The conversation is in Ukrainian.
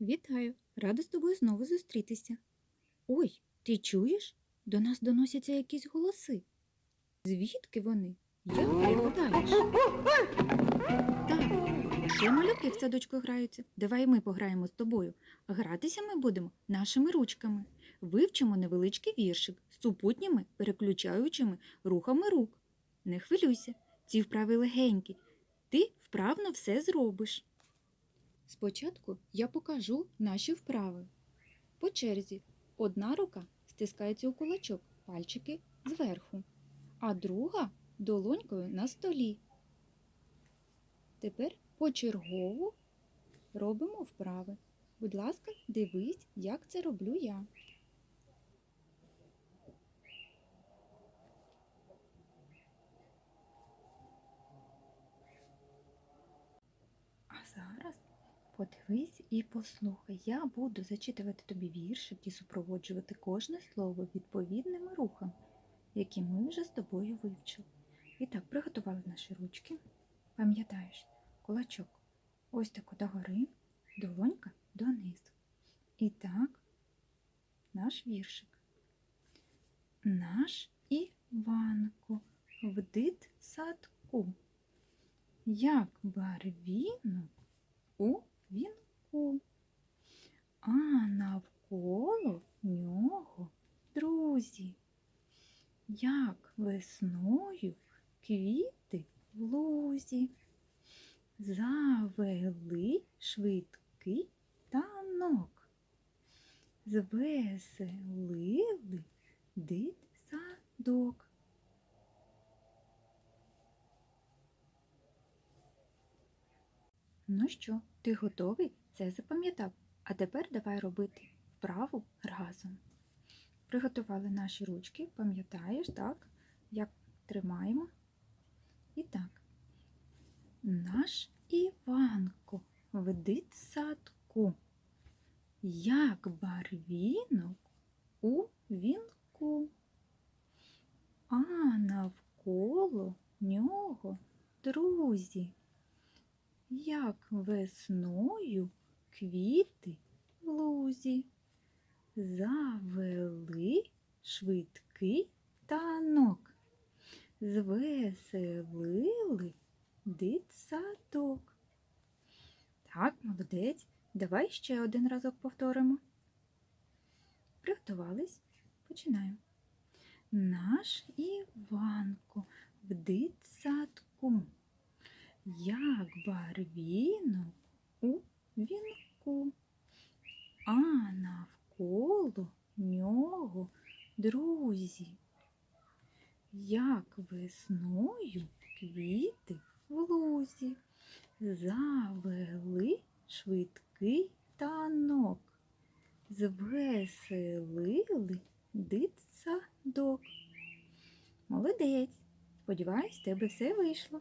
Вітаю! Рада з тобою знову зустрітися. Ой, ти чуєш? До нас доносяться якісь голоси. Звідки вони? Як ти гадаєш? Так, це малюки в садочку граються. Давай ми пограємо з тобою. Гратися ми будемо нашими ручками. Вивчимо невеличкий віршик з супутніми переключаючими рухами рук. Не хвилюйся, ці вправи легенькі. Ти вправно все зробиш. Спочатку я покажу наші вправи. По черзі одна рука стискається у кулачок, пальчики зверху, а друга долонькою на столі. Тепер почергово робимо вправи. Будь ласка, дивись, як це роблю я. А зараз подивись і послухай. Я буду зачитувати тобі віршик і супроводжувати кожне слово відповідними рухами, які ми вже з тобою вивчили. І так, приготували наші ручки. Пам'ятаєш, кулачок ось тако догори, долонька донизу. І так, наш віршик. Наш Іванко в дитсадку, як барвінок у вінку, а навколо нього друзі, як весною квіти в лузі, завели швидкий танок, звеселили дитсадок. Ну що, ти готовий? Це запам'ятав. А тепер давай робити вправу разом. Приготували наші ручки, пам'ятаєш, так? Як тримаємо. І так. Наш Іванко в дитсадку, як барвінок у вінку, а навколо нього друзі як весною квіти в лузі, завели швидкий танок, звеселили дитсадок. Так, молодець. Давай ще один разок повторимо. Приготувались? Починаємо. Наш Іванко в дитсадку як барвінок у вінку, а навколо нього друзі, як весною квіти в лузі, завели швидкий танок, звеселили дитсадок. Молодець! Сподіваюсь, тебе все вийшло.